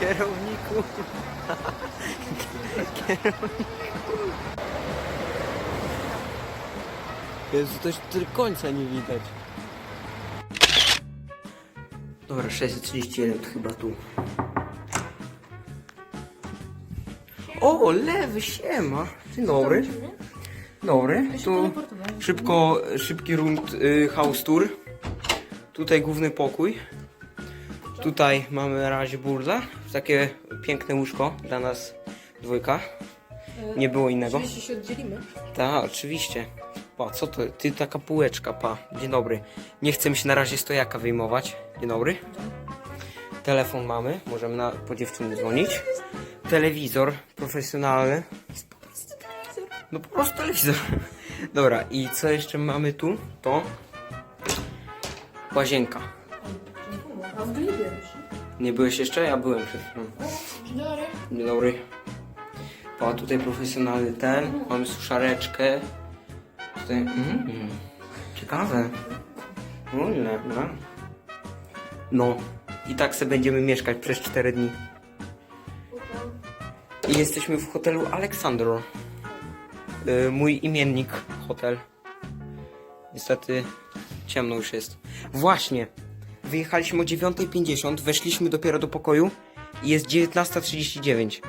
Kierowniku. Kierowniku. Jezu, to już tylko końca nie widać. Dobra, 631 to chyba tu. O, lewy siema. Dzień dobry. Dobry. Tu szybko, szybki rund y, house tour. Tutaj główny pokój. Tutaj mamy na razie burdę. Takie piękne łóżko dla nas dwójka. Nie było innego. Oczywiście się oddzielimy. Tak, oczywiście. Pa, co to? Ty taka półeczka, pa. Dzień dobry. Nie chcę mi się na razie stojaka wyjmować. Dzień dobry. Telefon mamy, możemy na, po dziewczyny dzwonić. Telewizor profesjonalny. No po prostu telewizor. Dobra, i co jeszcze mamy tu? To łazienka. A w byłeś. Nie byłeś jeszcze? Ja byłem przed chwilą. Dzień dobry. Dobry. O, tutaj profesjonalny ten. Mamy suszareczkę. Tutaj. Mm, ciekawe. Ile, no. No. I tak sobie będziemy mieszkać przez 4 dni. I jesteśmy w hotelu Aleksandro. Y, mój imiennik hotel. Niestety ciemno już jest. Właśnie. Wyjechaliśmy o 9.50, weszliśmy dopiero do pokoju i jest 19.39.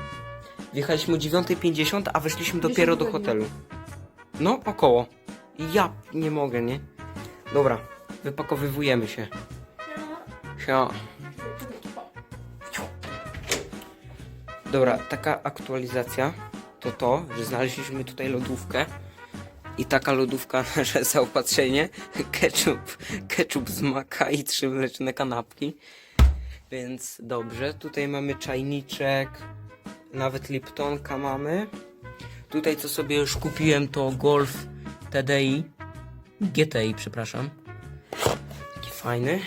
Wjechaliśmy o 9.50, a weszliśmy dopiero do hotelu. No, około. I ja nie mogę, nie? Dobra, wypakowywujemy się. Siema. Dobra, taka aktualizacja to to, że znaleźliśmy tutaj lodówkę i taka lodówka nasze zaopatrzenie, ketchup, ketchup z maka i trzy mleczne kanapki. Więc dobrze, tutaj mamy czajniczek, nawet Liptonka mamy. Tutaj co sobie już kupiłem to Golf TDI, GTI przepraszam. Taki fajny.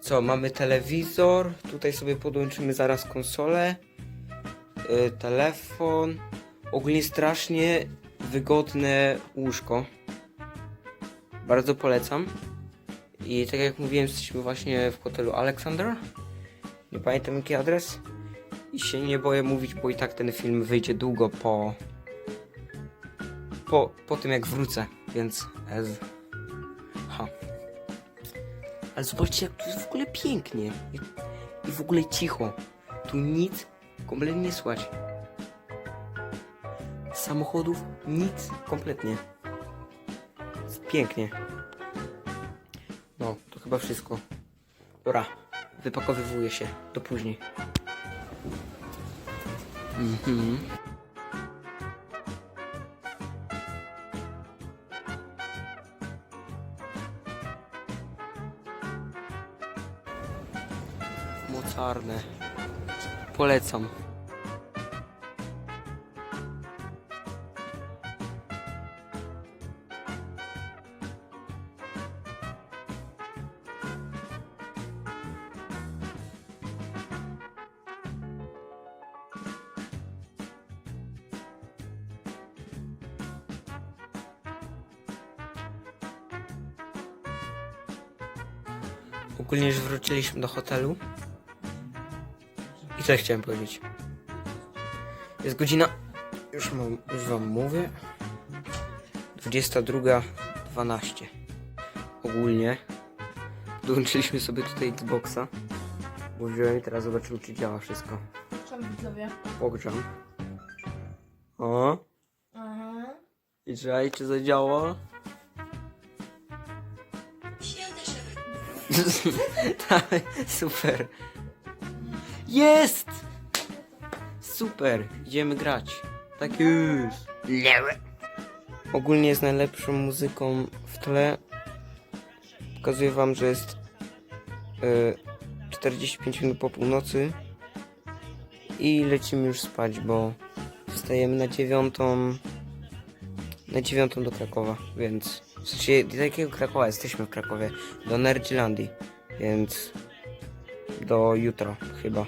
Co, mamy telewizor, tutaj sobie podłączymy zaraz konsolę, yy, telefon, ogólnie strasznie wygodne łóżko. Bardzo polecam. I tak jak mówiłem, jesteśmy właśnie w hotelu Alexander. Nie pamiętam jaki adres. I się nie boję mówić, bo i tak ten film wyjdzie długo po. Po, po tym jak wrócę, więc. Ez. Ha. Ale zobaczcie, jak tu jest w ogóle pięknie. I, w ogóle cicho. Tu nic kompletnie nie słychać. Samochodów nic kompletnie. Pięknie. No, to chyba wszystko. Dobra, wypakowywuję się. Do później. Mhm. Mocarne. Polecam. Ogólnie już wróciliśmy do hotelu. I co chciałem powiedzieć? Jest godzina. Już, mam, już wam mówię. 22.12. Ogólnie. Dołączyliśmy sobie tutaj Xboxa. Bo wziąłem i teraz zobaczymy, czy działa wszystko. Czemu widzowie? Pogrzam. O. Aha. I czekaj, czy zadziała? Super. Jest! Super, idziemy grać. Tak jest. Ogólnie jest najlepszą muzyką w tle. Pokazuję wam, że jest e, 45 minut po północy. I lecimy już spać, bo wstajemy na dziewiątą. Na dziewiątą do Krakowa, więc. W sensie, do jakiego Krakowa? Jesteśmy w Krakowie. Do Nerdlandii, więc. Do jutra chyba.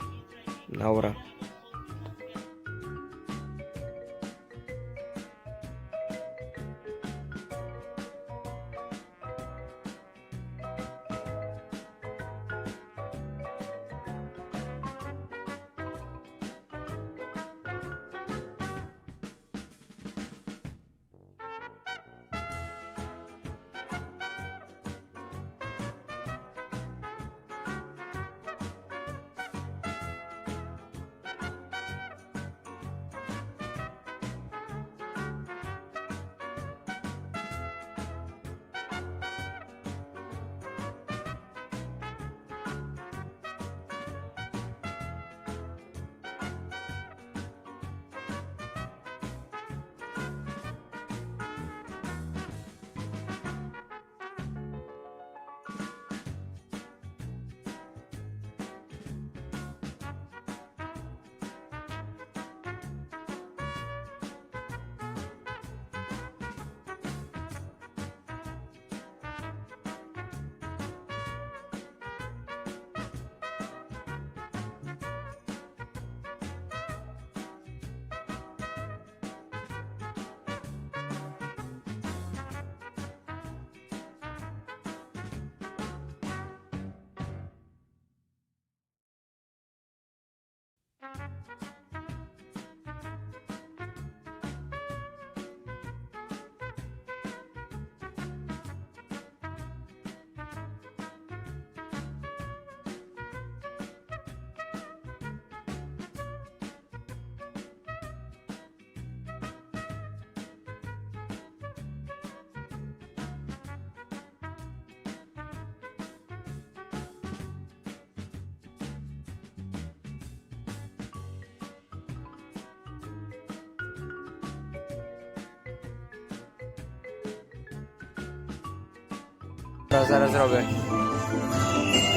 Zaraz, zaraz robię.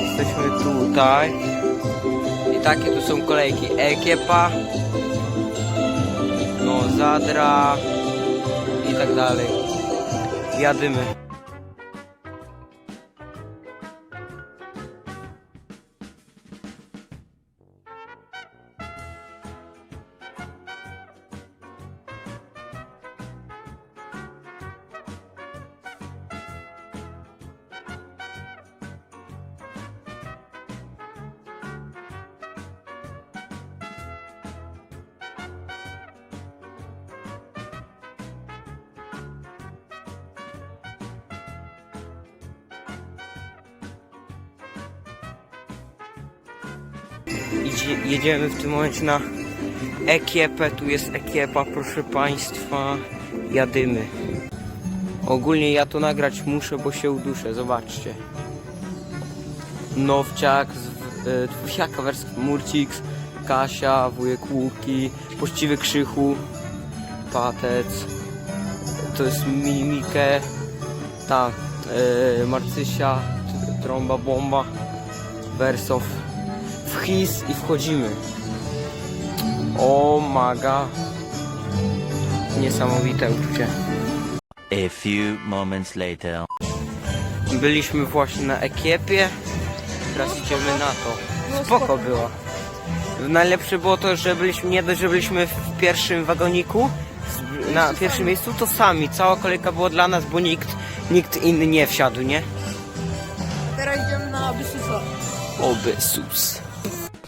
Jesteśmy tutaj. I takie tu są kolejki. Ekiepa. No, Zadra. I tak dalej. Jadymy. Jedziemy w tym momencie na Ekiepę. Tu jest Ekiepa, proszę Państwa. Jadymy. Ogólnie ja to nagrać muszę, bo się uduszę. Zobaczcie. Nowciak, z, e, Dwójaka wersji Murciks, Kasia, Wujek Łuki, Pościwy Krzychu, Patec. To jest Mimikę, ta e, Marcysia, t- Trąba Bomba, Wersow his i wchodzimy. O maga. Niesamowite uczucie. A few moments later. Byliśmy właśnie na Ekiepie. Teraz idziemy na to. Spoko było. Najlepsze było to, że byliśmy nie dość, że byliśmy w pierwszym wagoniku, na pierwszym miejscu, to sami. Cała kolejka była dla nas, bo nikt, nikt inny nie wsiadł, nie? Teraz idziemy na Abysusa. Oby sus.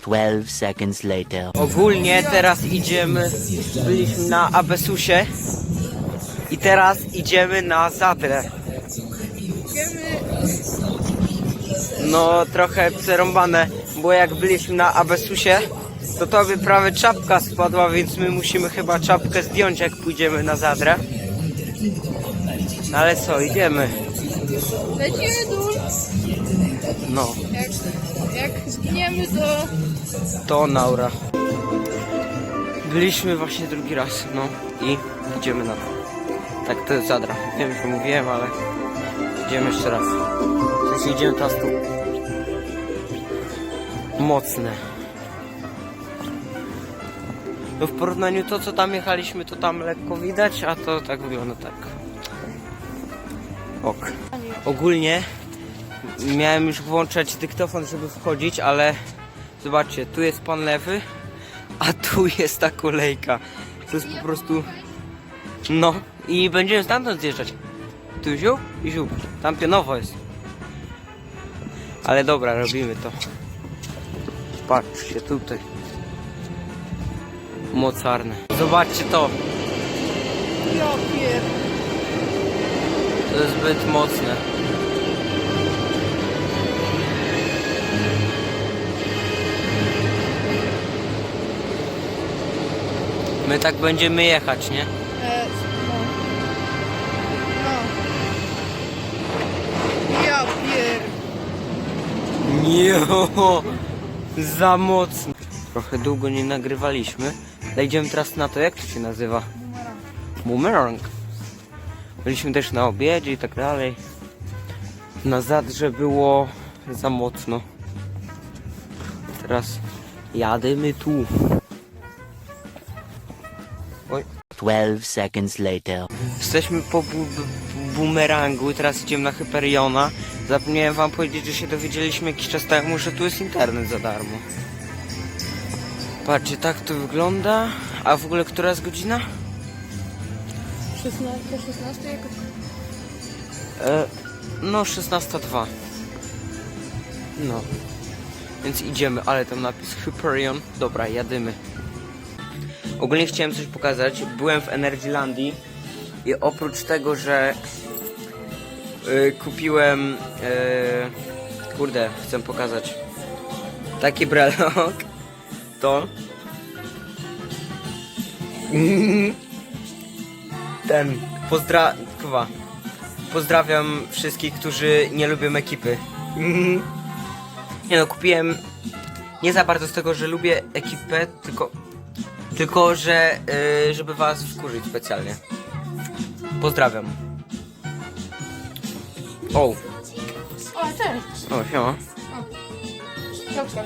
12 seconds later. Ogólnie teraz idziemy, byliśmy na Abesusie i teraz idziemy na Zadrę. Idziemy... No trochę przerąbane, bo jak byliśmy na Abesusie, to tobie prawie czapka spadła, więc my musimy chyba czapkę zdjąć jak pójdziemy na Zadrę. No ale co, idziemy. Lecimy. No, Jak, jak zginiemy, to... to Naura. Byliśmy właśnie drugi raz, no i idziemy na to. Tak, to jest Zadra. Wiem, że mówiłem, ale idziemy jeszcze raz. W sensie idziemy teraz tu. Mocne. No w porównaniu to, co tam jechaliśmy, to tam lekko widać, a to tak wygląda tak. Ok. Ogólnie miałem już włączać dyktofon, żeby wchodzić, ale zobaczcie, tu jest pan lewy, a tu jest ta kolejka. To jest po prostu... No i będziemy stamtąd zjeżdżać. Tu ziół i ziół. Tam pionowo jest. Ale dobra, robimy to. Patrzcie tutaj. Mocarne. Zobaczcie to. To jest zbyt mocne. My tak będziemy jechać, nie? E, no. No. Ja pier... Nie, za mocno. Trochę długo nie nagrywaliśmy. Ale idziemy teraz na to, jak to się nazywa? Boomerang. Byliśmy też na obiedzie i tak dalej. Na zadrze było za mocno. Teraz jadymy tu. Oj. 12 seconds later. Jesteśmy po bu bu boomerangu i teraz idziemy na Hyperiona. Zapomniałem wam powiedzieć, że się dowiedzieliśmy jakiś czas temu, że tu jest internet za darmo. Patrzcie, tak to wygląda. A w ogóle która jest godzina? 16, 16 jako... E, no, 16.02. No. Więc idziemy, ale tam napis Hyperion. Dobra, jadymy. Ogólnie chciałem coś pokazać. Byłem w Energylandii i oprócz tego, że y, kupiłem y, kurde, chcę pokazać taki brelok to ten pozdra... Kurwa. Pozdrawiam wszystkich, którzy nie lubią ekipy. Nie no, kupiłem nie za bardzo z tego, że lubię ekipę, tylko tylko, że y, żeby was wkurzyć specjalnie. Pozdrawiam. O, O, cześć. o, siema. Piotrka.